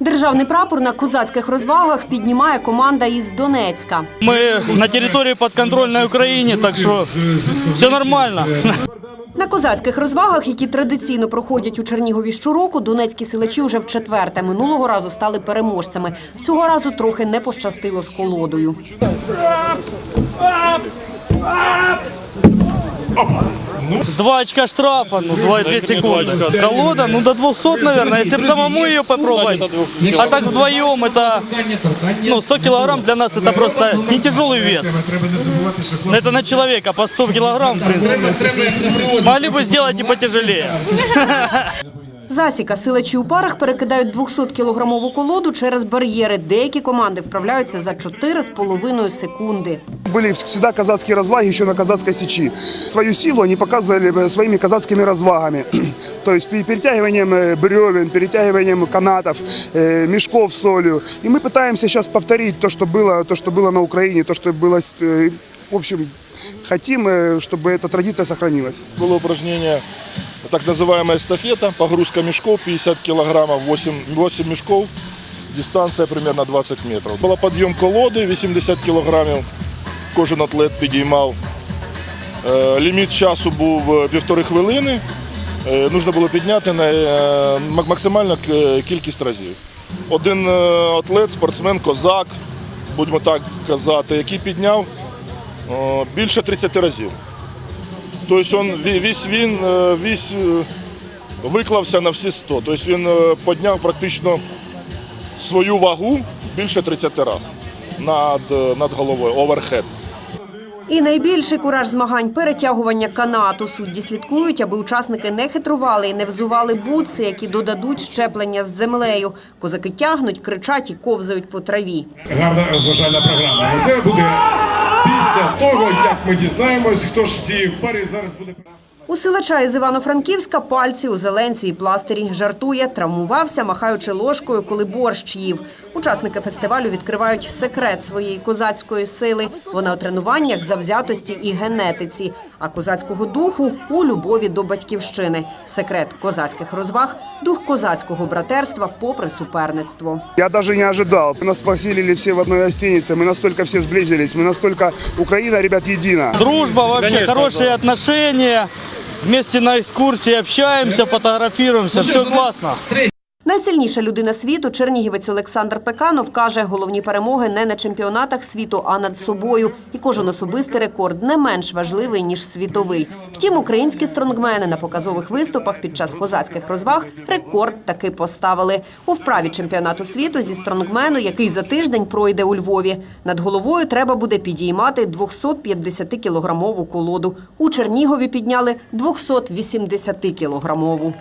Державний прапор на козацьких розвагах піднімає команда із Донецька. Мы на территории подконтрольной Украине, так что все нормально. На козацьких розвагах, які традиційно проходять у Чернігові щороку, донецькі силачі вже вчетверте. Минулого разу стали переможцями. Цього разу трохи не пощастило з колодою. Два очка штрафа, ну, два, две секунды. Колода, ну, до 200, наверное, если бы самому ее попробовать. А так вдвоем это, ну, 100 килограмм для нас это просто не тяжелый вес. Это на человека по 100 килограмм, в принципе. Могли бы сделать и потяжелее. Засіка силачі у парах перекидають 200-кілограмову колоду через бар'єри. Деякі команди вправляються за 4,5 секунди. Были всегда казацкие разваги еще на казацкой сечи. Свою силу они показывали э, своими казацкими развагами. То есть пе- перетягиванием э, бревен, перетягиванием канатов, э, мешков с солью. И мы пытаемся сейчас повторить то, что было, то, что было на Украине, то, что было... э, В общем, хотим, э, чтобы эта традиция сохранилась. Было упражнение, так называемая эстафета, погрузка мешков 50 килограммов, 8, 8 мешков, дистанция примерно 20 метров. Был подъем колоди 80 кілограмів, кожен атлет підіймав. Е, Ліміт часу був е, півтори хвилини. Е, Нужно було підняти на е, мак- максимальну к- кількість разів. Один е, атлет, спортсмен, козак, будемо так казати, який підняв е, більше 30 разів. Тобто він, ві- весь він е, весь е, виклався на всі 100. Тобто він е, підняв практично свою вагу більше 30 разів над, е, над головою, оверхед. І найбільший кураж змагань – перетягування канату. Судді слідкують, аби учасники не хитрували і не взували бутси, які додадуть щеплення з землею. Козаки тягнуть, кричать і ковзають по траві. гарна розважальна програма. Це буде після того, як ми дізнаємось, хто ж в цій парі зараз буде. У силача із Івано-Франківська пальці у зеленці і пластирі. Жартує, травмувався, махаючи ложкою, коли борщ їв. Учасники фестивалю відкривають секрет своєї козацької сили. Вона у тренуваннях, завзятості і генетиці, а козацького духу у любові до батьківщини. Секрет козацьких розваг – дух козацького братерства попри суперництво. Я даже не ожидал. Нас поселили все в одной гостинице, мы настолько все сблизились, мы настолько... Украина, ребят, едина. Дружба вообще, хорошие отношения. Вместе на экскурсии общаемся, фотографируемся, все классно. Найсильніша людина світу, чернігівець Олександр Пеканов, каже, головні перемоги не на чемпіонатах світу, а над собою. І кожен особистий рекорд не менш важливий, ніж світовий. Втім, українські стронгмени на показових виступах під час козацьких розваг рекорд таки поставили. У вправі чемпіонату світу зі стронгмену, який за тиждень пройде у Львові. Над головою треба буде підіймати 250-кілограмову колоду. У Чернігові підняли 280-кілограмову.